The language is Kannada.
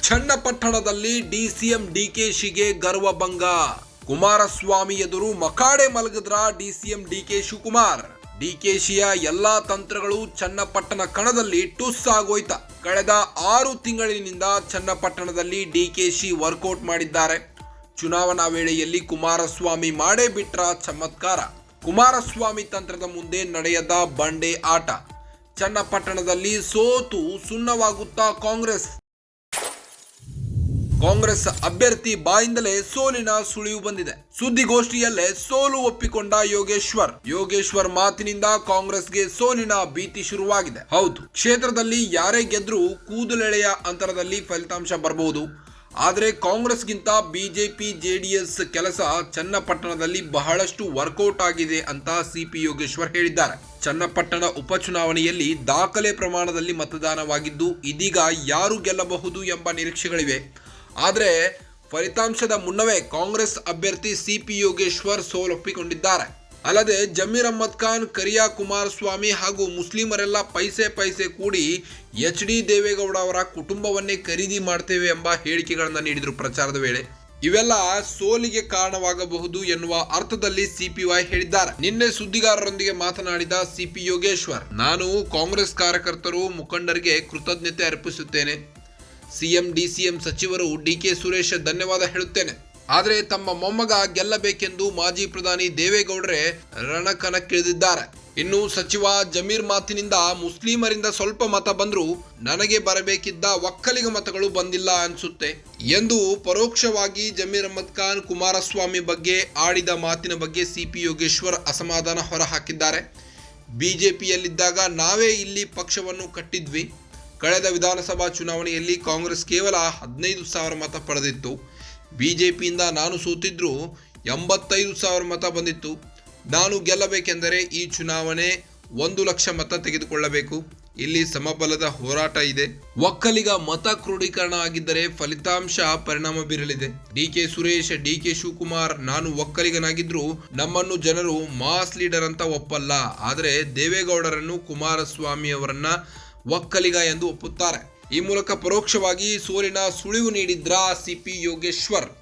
ಚನ್ನಪಟ್ಟಣದಲ್ಲಿ ಡಿಸಿಎಂ ಡಿಕೆಶಿಗೆ ಗರ್ವಭಂಗ ಕುಮಾರಸ್ವಾಮಿ ಎದುರು ಮಕಾಡೆ ಮಲಗಿದ್ರ ಡಿಸಿಎಂ ಡಿಕೆ ಶಿವಕುಮಾರ್. ಡಿಕೆಶಿಯ ಎಲ್ಲಾ ತಂತ್ರಗಳು ಚನ್ನಪಟ್ಟಣ ಕಣದಲ್ಲಿ ಟುಸ್ ಆಗೋಯ್ತ. ಕಳೆದ ಆರು ತಿಂಗಳಿನಿಂದ ಚನ್ನಪಟ್ಟಣದಲ್ಲಿ ಡಿಕೆಶಿ ವರ್ಕೌಟ್ ಮಾಡಿದ್ದಾರೆ. ಚುನಾವಣಾ ವೇಳೆಯಲ್ಲಿ ಕುಮಾರಸ್ವಾಮಿ ಮಾಡೇ ಬಿಟ್ರ ಚಮತ್ಕಾರ. ಕುಮಾರಸ್ವಾಮಿ ತಂತ್ರದ ಮುಂದೆ ನಡೆಯದ ಬಂಡೆ ಆಟ. ಚನ್ನಪಟ್ಟಣದಲ್ಲಿ ಸೋತು ಸುಣ್ಣವಾಗುತ್ತಾ ಕಾಂಗ್ರೆಸ್. ಕಾಂಗ್ರೆಸ್ ಅಭ್ಯರ್ಥಿ ಬಾಯಿಂದಲೇ ಸೋಲಿನ ಸುಳಿವು ಬಂದಿದೆ. ಸುದ್ದಿಗೋಷ್ಠಿಯಲ್ಲೇ ಸೋಲು ಒಪ್ಪಿಕೊಂಡ ಯೋಗೇಶ್ವರ್. ಯೋಗೇಶ್ವರ್ ಮಾತಿನಿಂದ ಕಾಂಗ್ರೆಸ್ಗೆ ಸೋಲಿನ ಭೀತಿ ಶುರುವಾಗಿದೆ. ಹೌದು, ಕ್ಷೇತ್ರದಲ್ಲಿ ಯಾರೇ ಗೆದ್ರೂ ಕೂದಲೆಳೆಯ ಅಂತರದಲ್ಲಿ ಫಲಿತಾಂಶ ಬರಬಹುದು ಆದರೆ ಕಾಂಗ್ರೆಸ್ಗಿಂತ ಬಿಜೆಪಿ, ಜೆಡಿಎಸ್ ಕೆಲಸ ಚನ್ನಪಟ್ಟಣದಲ್ಲಿ ಬಹಳಷ್ಟು ವರ್ಕೌಟ್ ಆಗಿದೆ ಅಂತ ಸಿಪಿ ಯೋಗೇಶ್ವರ್ ಹೇಳಿದ್ದಾರೆ. ಚನ್ನಪಟ್ಟಣ ಉಪಚುನಾವಣೆಯಲ್ಲಿ ದಾಖಲೆ ಪ್ರಮಾಣದಲ್ಲಿ ಮತದಾನವಾಗಿದ್ದು ಇದೀಗ ಯಾರು ಗೆಲ್ಲಬಹುದು ಎಂಬ ನಿರೀಕ್ಷೆಗಳಿವೆ. ಆದರೆ ಫಲಿತಾಂಶದ ಮುನ್ನವೇ ಕಾಂಗ್ರೆಸ್ ಅಭ್ಯರ್ಥಿ ಸಿಪಿ ಯೋಗೇಶ್ವರ್ ಸೋಲೊಪ್ಪಿಕೊಂಡಿದ್ದಾರೆ. ಅಲ್ಲದೆ ಜಮೀರ್ ಅಹ್ಮದ್ ಖಾನ್, ಕರಿಯಾ ಕುಮಾರಸ್ವಾಮಿ ಹಾಗೂ ಮುಸ್ಲಿಮರೆಲ್ಲ ಪೈಸೆ ಪೈಸೆ ಕೂಡಿ ಎಚ್ ಡಿ ದೇವೇಗೌಡ ಅವರ ಕುಟುಂಬವನ್ನೇ ಖರೀದಿ ಮಾಡ್ತೇವೆ ಎಂಬ ಹೇಳಿಕೆಗಳನ್ನು ನೀಡಿದರು ಪ್ರಚಾರದ ವೇಳೆ. ಇವೆಲ್ಲ ಸೋಲಿಗೆ ಕಾರಣವಾಗಬಹುದು ಎನ್ನುವ ಅರ್ಥದಲ್ಲಿ ಸಿಪಿವೈ ಹೇಳಿದ್ದಾರೆ. ನಿನ್ನೆ ಸುದ್ದಿಗಾರರೊಂದಿಗೆ ಮಾತನಾಡಿದ ಸಿಪಿ ಯೋಗೇಶ್ವರ್, ನಾನು ಕಾಂಗ್ರೆಸ್ ಕಾರ್ಯಕರ್ತರು ಮುಖಂಡರಿಗೆ ಕೃತಜ್ಞತೆ ಅರ್ಪಿಸುತ್ತೇನೆ. ಸಿಎಂ, ಡಿಸಿಎಂ ಸಚಿವರು ಡಿಕೆ ಸುರೇಶ್ ಧನ್ಯವಾದ ಹೇಳುತ್ತೇನೆ. ಆದರೆ ತಮ್ಮ ಮೊಮ್ಮಗ ಗೆಲ್ಲಬೇಕೆಂದು ಮಾಜಿ ಪ್ರಧಾನಿ ದೇವೇಗೌಡರೇ ರಣಕಣಕ್ಕಿಳಿದಿದ್ದಾರೆ. ಇನ್ನು ಸಚಿವ ಜಮೀರ್ ಮಾತಿನಿಂದ ಮುಸ್ಲಿಮರಿಂದ ಸ್ವಲ್ಪ ಮತ ಬಂದರೂ ನನಗೆ ಬರಬೇಕಿದ್ದ ಒಕ್ಕಲಿಗ ಮತಗಳು ಬಂದಿಲ್ಲ ಅನ್ಸುತ್ತೆ ಎಂದು ಪರೋಕ್ಷವಾಗಿ ಜಮೀರ್ ಅಹಮದ್ ಖಾನ್ ಕುಮಾರಸ್ವಾಮಿ ಬಗ್ಗೆ ಆಡಿದ ಮಾತಿನ ಬಗ್ಗೆ ಸಿಪಿ ಯೋಗೇಶ್ವರ್ ಅಸಮಾಧಾನ ಹೊರಹಾಕಿದ್ದಾರೆ. ಬಿಜೆಪಿಯಲ್ಲಿದ್ದಾಗ ನಾವೇ ಇಲ್ಲಿ ಪಕ್ಷವನ್ನು ಕಟ್ಟಿದ್ವಿ. ಕಳೆದ ವಿಧಾನಸಭಾ ಚುನಾವಣೆಯಲ್ಲಿ ಕಾಂಗ್ರೆಸ್ ಕೇವಲ ಹದಿನೈದು ಸಾವಿರ ಮತ ಪಡೆದಿತ್ತು. ಬಿಜೆಪಿಯಿಂದ ನಾನು ಸೋತಿದ್ರೂ ಎಂಬತ್ತೈದು ಸಾವಿರ ಮತ ಬಂದಿತ್ತು. ನಾನು ಗೆಲ್ಲಬೇಕೆಂದರೆ ಈ ಚುನಾವಣೆ ಒಂದು ಲಕ್ಷ ಮತ ತೆಗೆದುಕೊಳ್ಳಬೇಕು. ಇಲ್ಲಿ ಸಮಬಲದ ಹೋರಾಟ ಇದೆ. ಒಕ್ಕಲಿಗ ಮತ ಕ್ರೋಢೀಕರಣ ಆಗಿದ್ದರೆ ಫಲಿತಾಂಶ ಪರಿಣಾಮ ಬೀರಲಿದೆ. D K Suresh D K Shivakumar, ನಾನು ಒಕ್ಕಲಿಗನಾಗಿದ್ರು ನಮ್ಮನ್ನು ಜನರು ಮಾಸ್ ಲೀಡರ್ ಅಂತ ಒಪ್ಪಲ್ಲ. ಆದರೆ ದೇವೇಗೌಡರನ್ನು ಕುಮಾರಸ್ವಾಮಿ ಅವರನ್ನ ಒಕ್ಕಲಿಗ ಎಂದು ಒಪ್ಪುತ್ತಾರೆ. ಈ ಮೂಲಕ ಪರೋಕ್ಷವಾಗಿ ಸೋಲಿನ ಸುಳಿವು ನೀಡಿದ್ರ ಸಿಪಿ ಯೋಗೇಶ್ವರ್.